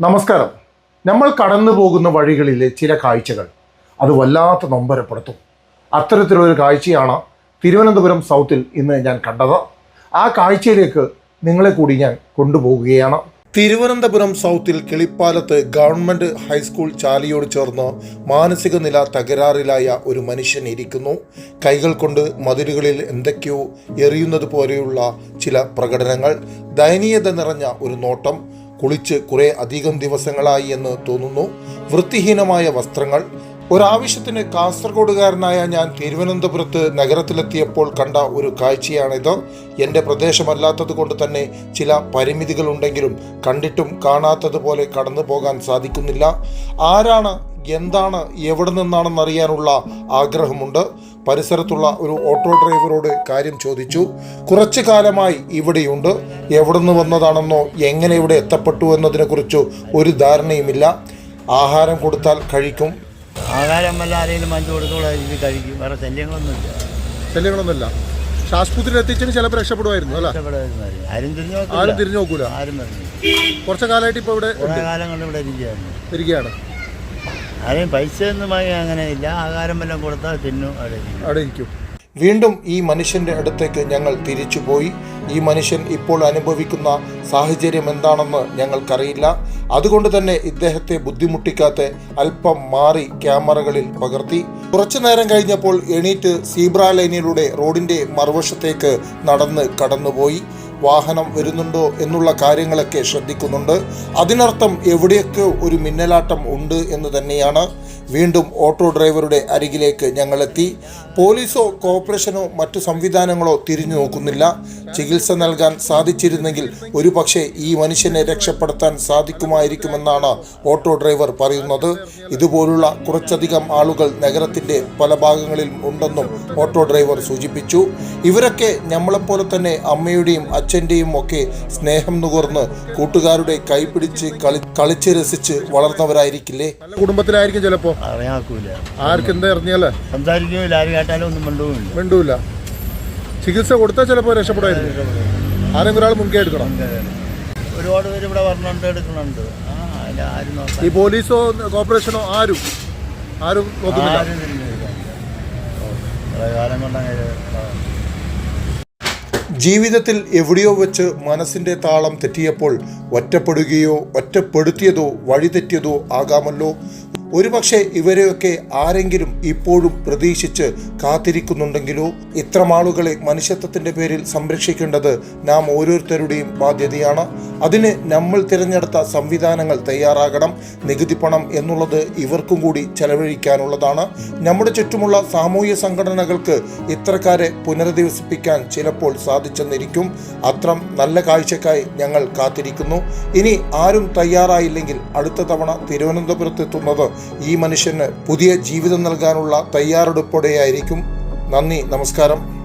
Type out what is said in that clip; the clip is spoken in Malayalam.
നമസ്കാരം. നമ്മൾ കടന്നു പോകുന്ന വഴികളിലെ ചില കാഴ്ചകൾ അത് വല്ലാത്ത നൊമ്പരപ്പെടുത്തും. അത്തരത്തിലൊരു കാഴ്ചയാണ് തിരുവനന്തപുരം സൗത്തിൽ ഇന്ന് ഞാൻ കണ്ടത്. ആ കാഴ്ചയിലേക്ക് നിങ്ങളെ കൂടി ഞാൻ കൊണ്ടുപോകുകയാണ്. തിരുവനന്തപുരം സൗത്തിൽ കിളിപ്പാലത്ത് ഗവൺമെന്റ് ഹൈസ്കൂൾ ചാലിയോട് ചേർന്ന് മാനസിക നില തകരാറിലായ ഒരു മനുഷ്യൻ ഇരിക്കുന്നു. കൈകൾ കൊണ്ട് മതിലുകളിൽ എന്തൊക്കെയോ എറിയുന്നത് പോലെയുള്ള ചില പ്രകടനങ്ങൾ ദയനീയത നിറഞ്ഞ ഒരു നോട്ടം കുളിച്ച് കുറേ അധികം ദിവസങ്ങളായി എന്ന് തോന്നുന്നു. വൃത്തിഹീനമായ വസ്ത്രങ്ങൾ ഒരാവശ്യത്തിന് കാസർഗോഡുകാരനായ ഞാൻ തിരുവനന്തപുരത്ത് നഗരത്തിലെത്തിയപ്പോൾ കണ്ട ഒരു കാഴ്ചയാണിത്. എന്റെ പ്രദേശമല്ലാത്തത് കൊണ്ട് തന്നെ ചില പരിമിതികളുണ്ടെങ്കിലും കണ്ടിട്ടും കാണാത്തതുപോലെ കടന്നു പോകാൻ സാധിക്കുന്നില്ല. ആരാണ് എന്താണ് എവിടെ നിന്നാണെന്നറിയാനുള്ള ആഗ്രഹമുണ്ട്. പരിസരത്തുള്ള ഒരു ഓട്ടോ ഡ്രൈവറോട് കാര്യം ചോദിച്ചു. കുറച്ചു കാലമായി ഇവിടെയുണ്ട്. എവിടെ നിന്ന് വന്നതാണെന്നോ എങ്ങനെ ഇവിടെ എത്തപ്പെട്ടു എന്നതിനെക്കുറിച്ചോ ഒരു ധാരണയുമില്ല. ആഹാരം കൊടുത്താൽ കഴിക്കും. ആഹാരം വല്ല ആരെങ്കിലും മഞ്ചു കൊടുത്തോളം ഇത് കഴിക്കും. വേറെ ശല്യങ്ങളൊന്നുമില്ല. ശല്യങ്ങളൊന്നുമില്ല. ആശുപത്രിയിൽ എത്തിച്ചതിന് ചിലപ്പോൾ രക്ഷപ്പെടുമായിരുന്നു അല്ല? ഇഷ്ടപ്പെടുമായിരുന്നു ആരും തിരിഞ്ഞു ആരും നോക്കില്ല തിരിഞ്ഞു നോക്കൂല. ആരും പറഞ്ഞു കുറച്ചു കാലമായിട്ട് ഇപ്പോൾ ഇവിടെ കുറേ കാലം കൊണ്ട് ഇവിടെ ഇരിക്കുകയായിരുന്നു ഇരിക്കുകയാണ്. ആരെയും പൈസ ഒന്നും വാങ്ങി അങ്ങനെ ഇല്ല. ആഹാരം വല്ലതും കൊടുത്താൽ തിന്നു അവിടെ ഇരിക്കും. അവിടെ ഇരിക്കും. വീണ്ടും ഈ മനുഷ്യന്റെ അടുത്തേക്ക് ഞങ്ങൾ തിരിച്ചുപോയി. ഈ മനുഷ്യൻ ഇപ്പോൾ അനുഭവിക്കുന്ന സാഹചര്യം എന്താണെന്ന് ഞങ്ങൾക്കറിയില്ല. അതുകൊണ്ട് തന്നെ ഇദ്ദേഹത്തെ ബുദ്ധിമുട്ടിക്കാത്ത അല്പം മാറി ക്യാമറകളിൽ പകർത്തി. കുറച്ചു നേരം കഴിഞ്ഞപ്പോൾ എണീറ്റ് സീബ്ര ലൈനിലൂടെ റോഡിന്റെ മറുവശത്തേക്ക് നടന്ന് കടന്നുപോയി. വാഹനം വരുന്നുണ്ടോ എന്നുള്ള കാര്യങ്ങളൊക്കെ ശ്രദ്ധിക്കുന്നുണ്ട്. അതിനർത്ഥം എവിടെയൊക്കെ ഒരു മിന്നലാട്ടം ഉണ്ട് എന്ന് തന്നെയാണ് വീണ്ടും ഓട്ടോ ഡ്രൈവറുടെ അരികിലേക്ക് ഞങ്ങളെത്തി. പോലീസോ കോർപ്പറേഷനോ മറ്റു സംവിധാനങ്ങളോ തിരിഞ്ഞു നോക്കുന്നില്ല. ചികിത്സ നൽകാൻ സാധിച്ചിരുന്നെങ്കിൽ ഒരുപക്ഷെ ഈ മനുഷ്യനെ രക്ഷപ്പെടുത്താൻ സാധിക്കുമായിരിക്കുമെന്നാണ് ഓട്ടോ ഡ്രൈവർ പറയുന്നത്. ഇതുപോലുള്ള കുറച്ചധികം ആളുകൾ നഗരത്തിന്റെ പല ഭാഗങ്ങളിൽ ഉണ്ടെന്നും ഓട്ടോ ഡ്രൈവർ സൂചിപ്പിച്ചു. ഇവരൊക്കെ നമ്മളെപ്പോലെ തന്നെ അമ്മയുടെയും അച്ഛന്റെയും ഒക്കെ സ്നേഹം നുകർന്ന് കൂട്ടുകാരുടെ കൈപിടിച്ച് കളി കളിച്ച് രസിച്ച് വളർന്നവരായിരിക്കില്ലേ? കുടുംബത്തിലായിരിക്കും ചിലപ്പോ. അറിയാക്കൂല അറിഞ്ഞാലേ ആര് കേട്ടാലും ഒന്നും ചികിത്സ കൊടുത്താൽ ചിലപ്പോ രക്ഷപ്പെടായിരുന്നു ആരെങ്കിലും ഒരാൾ മുൻകൈ എടുക്കണം. ഒരുപാട് പേര് ഇവിടെ വരണുണ്ട് എടുക്കണുണ്ട്. ഈ പോലീസോ കോർപ്പറേഷനോ ആരും ആരും നോക്കുന്നില്ല. കാലം കൊണ്ട് അങ്ങനെ ജീവിതത്തിൽ എവിടെയോ വെച്ച് മനസ്സിന്റെ താളം തെറ്റിയപ്പോൾ ഒറ്റപ്പെടുകയോ ഒറ്റപ്പെടുത്തിയതോ വഴിതെറ്റിയതോ ആകാമല്ലോ. ഒരുപക്ഷെ ഇവരെയൊക്കെ ആരെങ്കിലും ഇപ്പോഴും പ്രതീക്ഷിച്ച് കാത്തിരിക്കുന്നുണ്ടെങ്കിലോ? ഇത്തരം ആളുകളെ മനുഷ്യത്വത്തിന്റെ പേരിൽ സംരക്ഷിക്കേണ്ടത് നാം ഓരോരുത്തരുടെയും ബാധ്യതയാണ്. അതിന് നമ്മൾ തിരഞ്ഞെടുത്ത സംവിധാനങ്ങൾ തയ്യാറാകണം. നികുതി പണം എന്നുള്ളത് ഇവർക്കും കൂടി ചെലവഴിക്കാനുള്ളതാണ്. നമ്മുടെ ചുറ്റുമുള്ള സാമൂഹ്യ സംഘടനകൾക്ക് ഇത്രക്കാരെ പുനരധിവസിപ്പിക്കാൻ ചിലപ്പോൾ സാധിച്ചെന്നിരിക്കും. അത്രം നല്ല കാഴ്ചക്കായി ഞങ്ങൾ കാത്തിരിക്കുന്നു. ഇനി ആരും തയ്യാറായില്ലെങ്കിൽ അടുത്ത തവണ തിരുവനന്തപുരത്ത് എത്തുന്നത് ഈ മനുഷ്യന് പുതിയ ജീവിതം നൽകാനുള്ള തയ്യാറെടുപ്പോടെയായിരിക്കും. നന്ദി നമസ്കാരം.